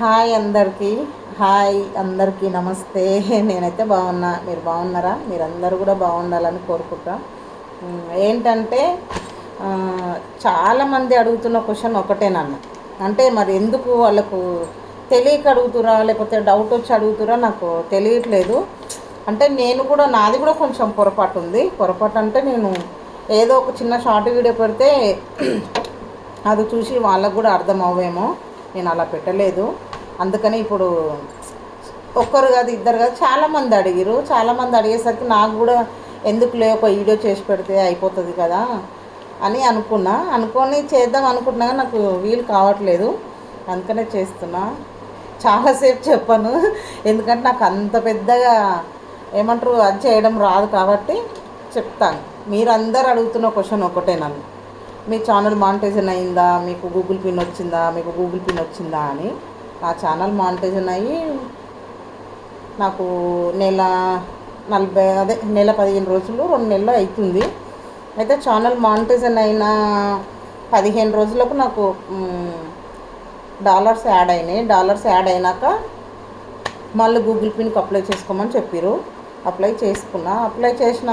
Hi అందరికీ. Hi అందరికీ నమస్తే. నేనైతే బాగున్నా. మీరు బాగున్నారా? మీరందరూ కూడా బాగుండాలని కోరుకుంటా ఏంటంటే చాలామంది అడుగుతున్న క్వశ్చన్ ఒకటేనన్న అంటే మరి ఎందుకు వాళ్ళకు తెలియక అడుగుతురా లేకపోతే డౌట్ వచ్చి అడుగుతురా నాకు తెలియట్లేదు. అంటే నేను కూడా నాది కూడా కొంచెం పొరపాటు ఉంది. పొరపాటు అంటే నేను ఏదో ఒక చిన్న షార్ట్ వీడియో పెడితే అది చూసి వాళ్ళకు కూడా అర్థం అవ్వేమో. నేను అలా పెట్టలేదు. అందుకని ఇప్పుడు ఒక్కరు కాదు ఇద్దరు కాదు చాలామంది అడిగిరు చాలామంది అడిగేసరికి నాకు కూడా ఎందుకు లే ఒక వీడియో చేసి పెడితే అయిపోతుంది కదా అని అనుకున్నా. అనుకొని చేద్దాం అనుకుంటున్నా నాకు వీలు కావట్లేదు. అందుకనే చేస్తున్నా. చాలాసేపు చెప్పాను. ఎందుకంటే నాకు అంత పెద్దగా ఏమంటారు అది చేయడం రాదు కాబట్టి చెప్తాను. మీరందరూ అడుగుతున్న క్వశ్చన్ ఒకటే నన్ను. మీ ఛానల్ మానిటైజన్ అయిందా? మీకు గూగుల్ పిన్ వచ్చిందా? మీకు గూగుల్ పిన్ వచ్చిందా అని. నా ఛానల్ మానిటైజన్ అయ్యి నాకు నెల నలభై అదే నెల పదిహేను రోజులు రెండు నెలలు అవుతుంది అయితే ఛానల్ మానిటైజన్ అయిన పదిహేను రోజులకు నాకు డాలర్స్ యాడ్ అయినాయి. డాలర్స్ యాడ్ అయినాక మళ్ళీ గూగుల్ పిన్కి అప్లై చేసుకోమని చెప్పారు అప్లై చేసుకున్నా. అప్లై చేసిన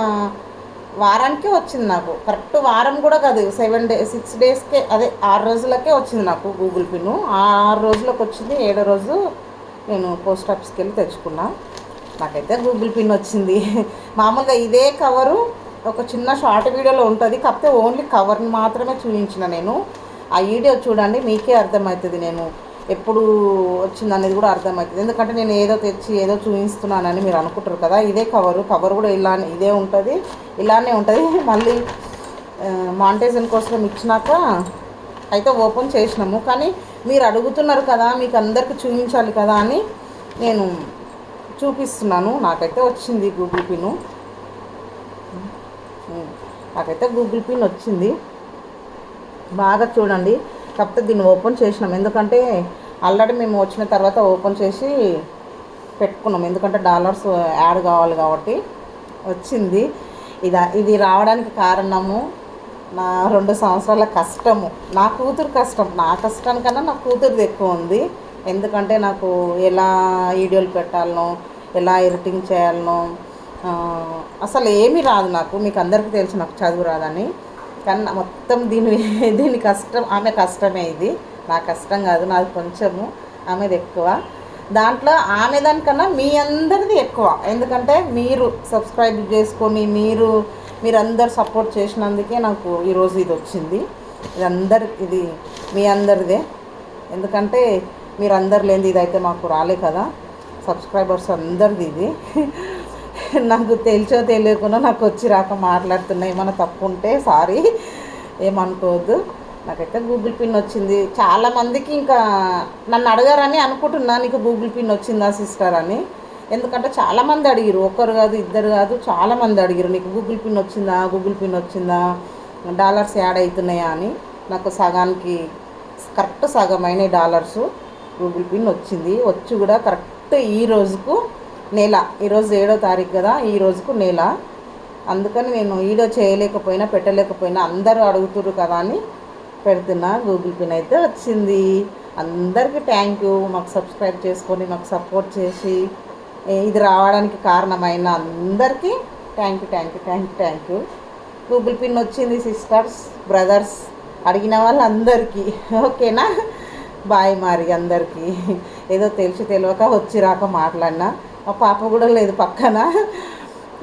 వారానికే వచ్చింది నాకు. కరెక్ట్ వారం కూడా కాదు సెవెన్ డే సిక్స్ డేస్కే అదే ఆరు రోజులకే వచ్చింది నాకు గూగుల్ పిన్ ఆ ఆరు రోజులకు వచ్చింది ఏడో రోజు నేను పోస్ట్ ఆఫీస్కి వెళ్ళి తెచ్చుకున్నా. నాకైతే గూగుల్ పిన్ వచ్చింది. మామూలుగా ఇదే కవరు ఒక చిన్న షార్ట్ వీడియోలో ఉంటుంది కాకపోతే ఓన్లీ కవర్ని మాత్రమే చూపించిన నేను. ఆ వీడియో చూడండి మీకే అర్థమవుతుంది నేను. ఎప్పుడు వచ్చింది అనేది కూడా అర్థమవుతుంది. ఎందుకంటే నేను ఏదో తెచ్చి ఏదో చూపిస్తున్నానని మీరు అనుకుంటారు కదా ఇదే కవరు. కవర్ కూడా ఇలానే ఇదే ఉంటుంది ఇలానే ఉంటుంది. మళ్ళీ మాంటేజన్ కోసం ఇచ్చినాక అయితే ఓపెన్ చేసినాము. కానీ మీరు అడుగుతున్నారు కదా మీకు అందరికి చూపించాలి కదా అని నేను చూపిస్తున్నాను. నాకైతే వచ్చింది గూగుల్ పిన్ నాకైతే గూగుల్ పిన్ వచ్చింది. బాగా చూడండి. కాకపోతే దీన్ని ఓపెన్ చేసినాం. ఎందుకంటే ఆల్రెడీ మేము వచ్చిన తర్వాత ఓపెన్ చేసి పెట్టుకున్నాం. ఎందుకంటే డాలర్స్ యాడ్ కావాలి కాబట్టి వచ్చింది. ఇది ఇది రావడానికి కారణము నా రెండు సంవత్సరాల కష్టము. నా కూతురు కష్టం. నా కష్టానికన్నా నా కూతురుది ఎక్కువ ఉంది. ఎందుకంటే నాకు ఎలా వీడియోలు పెట్టాలనో ఎలా ఎడిటింగ్ చేయాలనో అసలు ఏమీ రాదు నాకు. మీకు అందరికీ తెలుసు నాకు చదువు రాదని. కానీ మొత్తం దీని దీని కష్టం ఆమె కష్టమే ఇది. నా కష్టం కాదు నాది కొంచెము ఆమెది ఎక్కువ. దాంట్లో ఆమె దానికన్నా మీ అందరిది ఎక్కువ. ఎందుకంటే మీరు సబ్స్క్రైబ్ చేసుకొని మీరు మీరందరు సపోర్ట్ చేసినందుకే నాకు ఈరోజు ఇది వచ్చింది. ఇది అందరి ఇది మీ అందరిదే. ఎందుకంటే మీరు అందరు లేనిది ఇదైతే మాకు రాలే కదా. సబ్స్క్రైబర్స్ అందరిది ఇది. నాకు తెలిసో తెలియకుండా నాకు వచ్చి రాక మాట్లాడుతున్నా ఏమైనా తప్పు ఉంటే సారీ. ఏమనుకోవద్దు. నాకైతే గూగుల్ పిన్ వచ్చింది. చాలా మందికి ఇంకా నన్ను అడగారని అనుకుంటున్నా నీకు గూగుల్ పిన్ వచ్చిందా సిస్టర్ అని. ఎందుకంటే చాలామంది అడిగిరు ఒక్కరు కాదు ఇద్దరు కాదు చాలామంది అడిగిరు నీకు గూగుల్ పిన్ వచ్చిందా? గూగుల్ పిన్ వచ్చిందా? డాలర్స్ యాడ్ అవుతున్నాయా అని. నాకు సగానికి కరెక్ట్ సగమైన డాలర్స్ గూగుల్ పిన్ వచ్చింది. వచ్చి కూడా కరెక్ట్ ఈ రోజుకు నెల ఈరోజు ఏడో తారీఖు కదా ఈ రోజుకు నెల. అందుకని నేను వీడియో చేయలేకపోయినా పెట్టలేకపోయినా అందరూ అడుగుతుర్రు కదా అని పెడుతున్నా. గూగుల్ పిన్ అయితే వచ్చింది. అందరికీ థ్యాంక్ యూ మాకు సబ్స్క్రైబ్ చేసుకొని మాకు సపోర్ట్ చేసి ఇది రావడానికి కారణమైన అందరికీ thank you thank you thank you thank you Google pin వచ్చింది సిస్టర్స్ బ్రదర్స్ అడిగిన వాళ్ళందరికీ. ఓకేనా? బాయ్ మరి అందరికీ. ఏదో తెలిసి తెలియక వచ్చి రాక మాట్లాడినా. మా పాప కూడా లేదు పక్కన.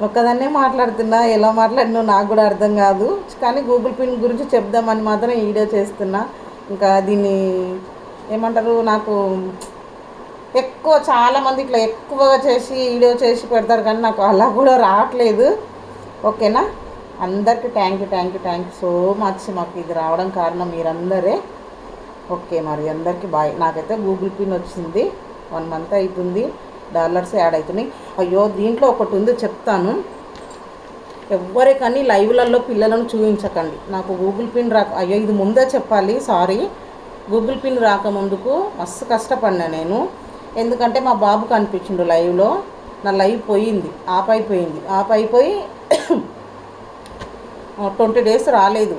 ఒక్కదాన్నే మాట్లాడుతున్నా ఎలా మాట్లాడినో నాకు కూడా అర్థం కాదు. కానీ గూగుల్ పిన్ గురించి చెప్దామని మాత్రం వీడియో చేస్తున్నా. ఇంకా దీన్ని ఏమంటారు నాకు ఎక్కువ చాలామంది ఇట్లా ఎక్కువగా చేసి వీడియో చేసి పెడతారు కానీ నాకు అలా కూడా రావట్లేదు. ఓకేనా? అందరికీ thank you thank you thank you so much మాకు ఇది రావడం కారణం మీరందరే. ఓకే మరి అందరికీ బాయ్ నాకైతే గూగుల్ పిన్ వచ్చింది. వన్ మంత్ అవుతుంది డాలర్స్ యాడ్ అవుతున్నాయి. అయ్యో దీంట్లో ఒకటి ఉంది చెప్తాను. ఎవరికని లైవ్లలో పిల్లలను చూపించకండి. నాకు గూగుల్ పిన్ రాక అయ్యో ఇది ముందే చెప్పాలి సారీ. గూగుల్ పిన్ రాకముందుకు మస్తు కష్టపడినా నేను. ఎందుకంటే మా బాబు కనిపించిండు లైవ్లో. నా లైవ్ పోయింది ఆఫ్ అయిపోయింది ఆఫ్ అయిపోయి ట్వంటీ డేస్ రాలేదు.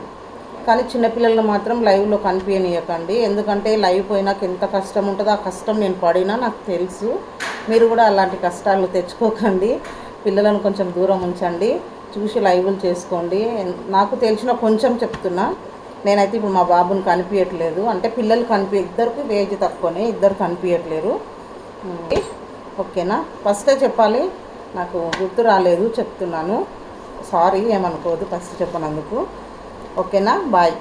కానీ చిన్నపిల్లలు మాత్రం లైవ్లో కనిపించనీయకండి. ఎందుకంటే లైవ్ పోయినాక ఎంత కష్టం ఉంటుందో ఆ కష్టం నేను పడినా నాకు తెలుసు. మీరు కూడా అలాంటి కష్టాలు తెచ్చుకోకండి. పిల్లలను కొంచెం దూరం ఉంచండి. చూసి లైవ్లు చేసుకోండి. నాకు తెలిసిన కొంచెం చెప్తున్నా. నేనైతే ఇప్పుడు మా బాబుని కనిపించట్లేదు అంటే పిల్లలు కనిపి ఇద్దరికి వేజ్ తక్కువనే ఇద్దరు కనిపించట్లేరు ఓకేనా? ఫస్టే చెప్పాలి. నాకు గుర్తు రాలేదు చెప్తున్నాను. సారీ ఏమనుకోదు ఫస్ట్ చెప్పనందుకు. ఓకేనా? బాయ్.